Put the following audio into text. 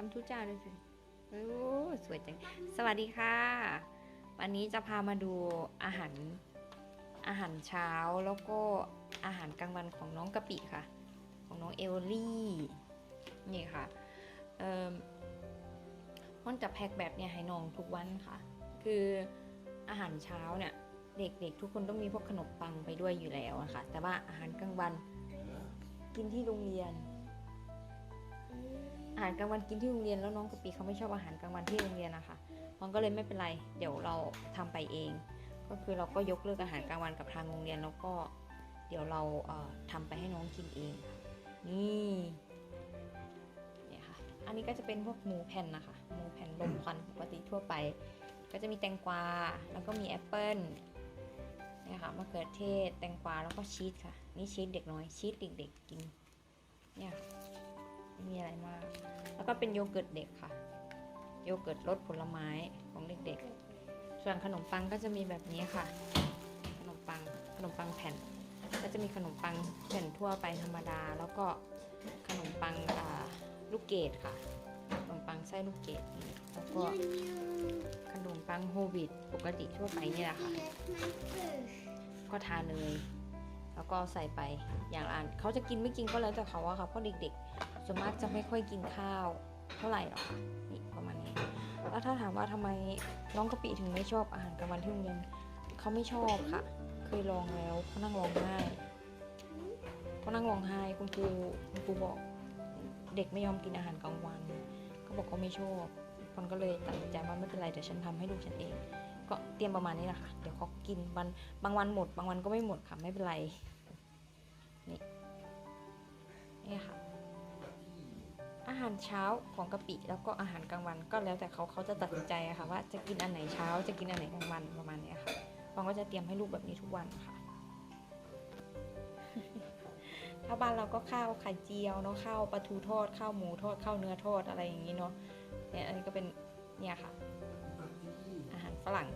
กัมทุจ้าด้วยสิโอ้สวยจัง สวัสดีค่ะ วันนี้จะพามาดูอาหารอาหารเช้าแล้วก็อาหารกลางวันของน้องกะปิค่ะ ของน้องเอลลี่นี่ค่ะเอ่อมันจะแพ็คแบบเนี้ยให้น้องทุกวันค่ะ คืออาหารเช้าเนี่ยเด็กๆทุกคนต้องมีพวกขนมปังไปด้วยอยู่แล้วนะคะแต่ว่าอาหารกลางวันกินที่โรงเรียน อาหารกลางวันกินที่โรงเรียนแล้วน้องกะปิเขาไม่ชอบอาหารกลางวันที่โรงเรียนนะคะมันก็เลยไม่เป็นไร เดี๋ยวเราทำไปเอง ก็คือเราก็ยกเลิกอาหารกลางวันกับทางโรงเรียนแล้วก็เดี๋ยวเราเอ่อทำไปให้น้องกินเองค่ะนี่เนี่ยค่ะ อันนี้ก็จะเป็นพวกหมูแผ่นนะคะ หมูแผ่นลมควันปกติทั่วไป ก็จะมีแตงกวา แล้วก็มีแอปเปิ้ลเนี่ยค่ะมะเขือเทศ แตงกวา แล้วก็ชีสค่ะ นี่ชีสเด็กน้อย ชีสเด็กๆกิน เนี่ย ไม่มีอะไรมาก แล้วก็เป็นโยเกิร์ตเด็กค่ะ โยเกิร์ตรสผลไม้ของเด็กๆ ส่วนขนมปังก็จะมีแบบนี้ค่ะ ขนมปังขนมปังแผ่น ก็จะมีขนมปังแผ่นทั่วไปธรรมดา แล้วก็ขนมปังลูกเกดค่ะ ขนมปังไส้ลูกเกดแล้วก็ขนมปังโฮวีตปกติทั่วไปนี่แหละค่ะ ก็ทานเลย แล้วก็ใส่ไปอย่างละอันเขาจะกินไม่กินก็แล้วแต่เขาอะค่ะเพราะเด็กๆ ส่วนมากจะไม่ค่อยกินข้าวเท่าไหร่หรอกนี่ประมาณนี้ แล้วถ้าถามว่าทำไมน้องกะปิถึงไม่ชอบอาหารกลางวันที่โรงเรียนเขาไม่ชอบค่ะ เคยลองแล้วเขานั่งร้องไห้เขานั่งร้องไห้คุณครูคุณครูบอกเด็กไม่ยอมกินอาหารกลางวันเขาบอกเขาไม่ชอบคนก็เลยตัดสินใจว่าไม่เป็นไรเดี๋ยวฉันทำให้ลูกฉันเอง ก็เตรียมประมาณนี้แหละค่ะ เดี๋ยวเขากินวันบางวันหมด บางวันก็ไม่หมดค่ะไม่เป็นไรนี่าหารเช้าของกะปิแล้วก็อาหารกลางวัน ก็แล้วแต่เขาเขาจะตัดสินใจอะค่ะว่าจะกินอันไหนเช้าจะกินอันไหนกลางวันประมาณเนี้ยค่ะฟองก็จะเตรียมให้ลูกแบบนี้ทุกวันค่ะถ้าบ้านเราก็ข้าวไข่เจียวเนาะข้าวปลาทูทอดข้าวหมูทอดข้าวเนื้อทอดอะไรอย่างนี้เนาะเนี่ยอันนี้ก็เป็นเนี่ยค่ะ อาหารฝรั่ง